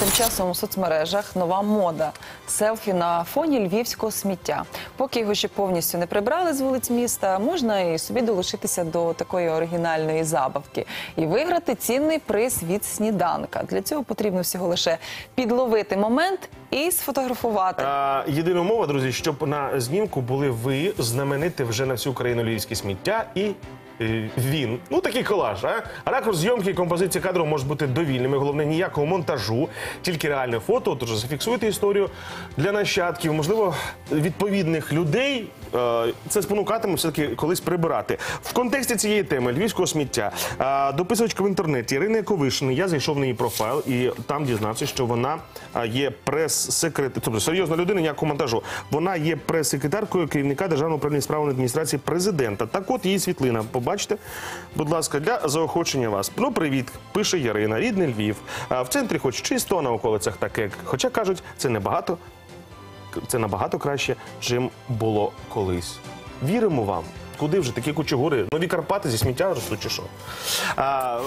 тим часом у соцмережах нова мода селфі на фоні львівського сміття. Поки його ще повністю не прибрали з вулиць міста, можна і собі долучитися до такої оригінальної забавки і виграти цінний приз від сніданка. Для цього потрібно всього лише підловити момент і сфотографувати. А, єдина умова, друзі, щоб на знімку були ви знамените вже на всю країну львівське сміття і. е, Він, ну такий колаж. А ракурс зйомки і композиції кадру можуть бути довільними. Головне ніякого монтажу, тільки реальне фото. Тож зафіксуйте історію для нащадків, можливо, відповідних людей. Е, Це спонукатиме все таки колись прибирати в контексті цієї теми львівського сміття. е, Дописувачка в інтернеті Ірина Яковишина. Я зайшов на її профайл і там дізнався, що вона е, є прес-секретар, тобто серйозна людина, ніякого монтажу. Вона є прес-секретаркою керівника державного управління справами адміністрації президента. Так, от її світлина. Побачите, будь ласка, для заохочення вас. Ну, привіт, пише Ярина, рідний Львів. В центрі, хоч чисто, на околицях таке. Хоча кажуть, це небагато, це набагато краще, чим було колись. Віримо вам. Куди вже такі кучугури? Нові Карпати зі сміття ростуть чи що? А,